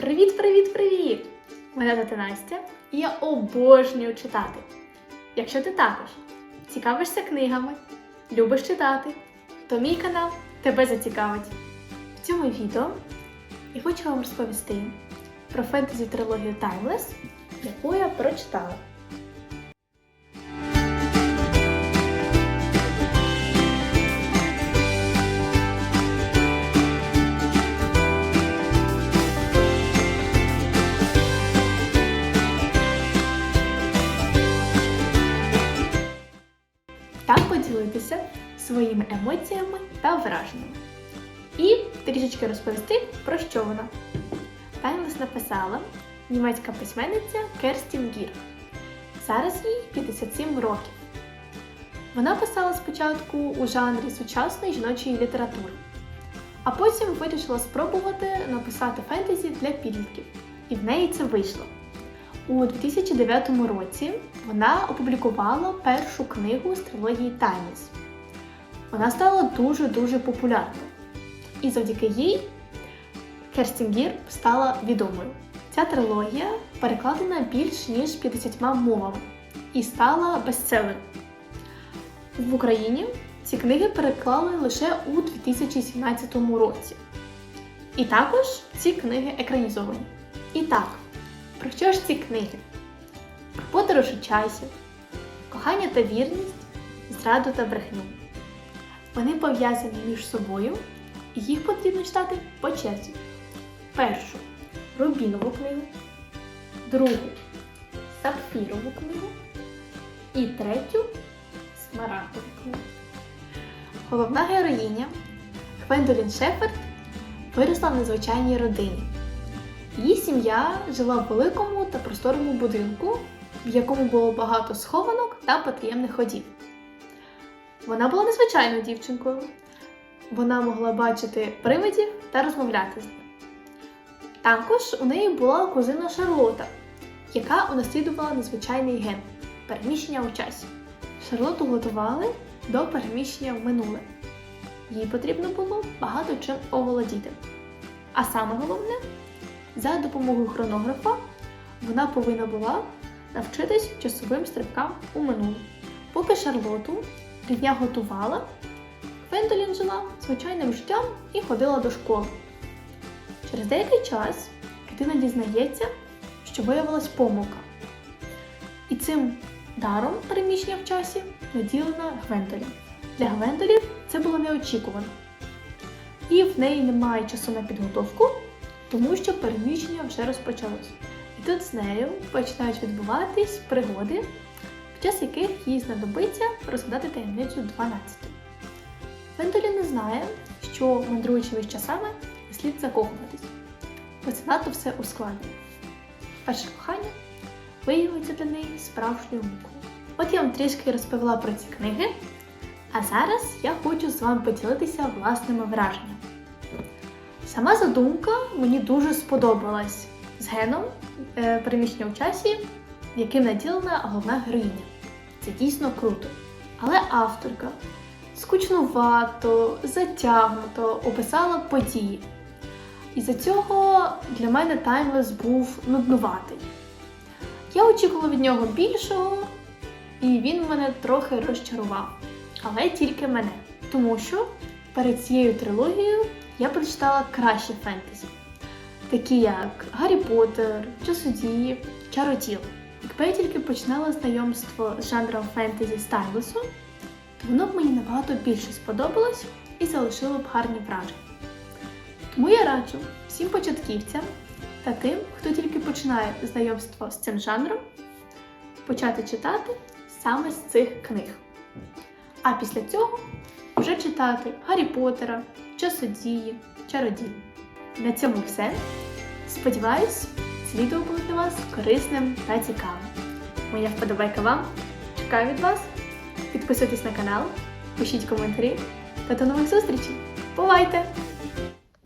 Привіт, привіт, привіт! Мене звати Настя, і я обожнюю читати. Якщо ти також цікавишся книгами, любиш читати, то мій канал тебе зацікавить. В цьому відео я хочу вам розповісти про фентезі трилогію Timeless, яку я прочитала. Поділитися своїми емоціями та враженнями. І трішечки розповісти, про що вона. Таймлес написала німецька письменниця Керстін Гір. Зараз їй 57 років. Вона писала спочатку у жанрі сучасної жіночої літератури, а потім вирішила спробувати написати фентезі для підлітків. І в неї це вийшло. У 2009 році вона опублікувала першу книгу з трилогії Таймлес. Вона стала дуже-дуже популярною. І завдяки їй Керстін Гір стала відомою. Ця трилогія перекладена більш ніж 50 мовами і стала бестселером. В Україні ці книги переклали лише у 2017 році. І також ці книги екранізовані. І так, про що ж ці книги? Про подорож у часі, кохання та вірність, зраду та брехню. Вони пов'язані між собою, і їх потрібно читати по черзі. Першу рубінову книгу, другу сапфірову книгу і третю смарагдову книгу. Головна героїня Гвендолін Шеферд виросла в незвичайній родині. Її сім'я жила в великому та просторому будинку, в якому було багато схованок та потаємних ходів. Вона була незвичайною дівчинкою. Вона могла бачити привидів та розмовляти з ними. Також у неї була кузина Шарлота, яка унаслідувала незвичайний ген переміщення у часі. Шарлоту готували до переміщення в минуле. Їй потрібно було багато чим оволодіти. А саме головне, за допомогою хронографа вона повинна була навчитись часовим стрибкам у минуле. Поки Шарлоту рідня готувала, Гвендолін жила звичайним життям і ходила до школи. Через деякий час дитина дізнається, що виявилась помилка. І цим даром переміщення в часі наділена Гвендолін. Для Гвендолін це було неочікувано. І в неї немає часу на підготовку, тому що переміщення вже розпочалось. І тут з нею починають відбуватись пригоди, під час яких їй знадобиться розгадати таємницю 12. Вендолі знає, що мандруючи між часами, слід закохуватись, бо це надто все ускладнює. Перше кохання виявиться для неї справжньою мукою. От я вам трішки розповіла про ці книги, а зараз я хочу з вами поділитися власними враженнями. Сама задумка мені дуже сподобалась з геном е, переміщення в часі, яким наділена головна героїня. Це дійсно круто. Але авторка скучнувато, затягнуто описала події. І за цього для мене Таймлес був нуднуватий. Я очікувала від нього більшого, і він мене трохи розчарував. Але тільки мене. Тому що перед цією трилогією я прочитала кращі фентезі, такі як Гаррі Поттер, Часодії, Чароділ. Якби я тільки починала знайомство з жанром фентезі з Таймлесу, то воно б мені набагато більше сподобалось і залишило б гарні враження. Тому я раджу всім початківцям та тим, хто тільки починає знайомство з цим жанром, почати читати саме з цих книг. А після цього вже читати Гаррі Поттера, Часодії, чародії. На цьому все. Сподіваюсь, це відео було для вас корисним та цікавим. Моя вподобайка вам. Чекаю від вас. Підписуйтесь на канал, пишіть коментарі та до нових зустрічей. Бувайте!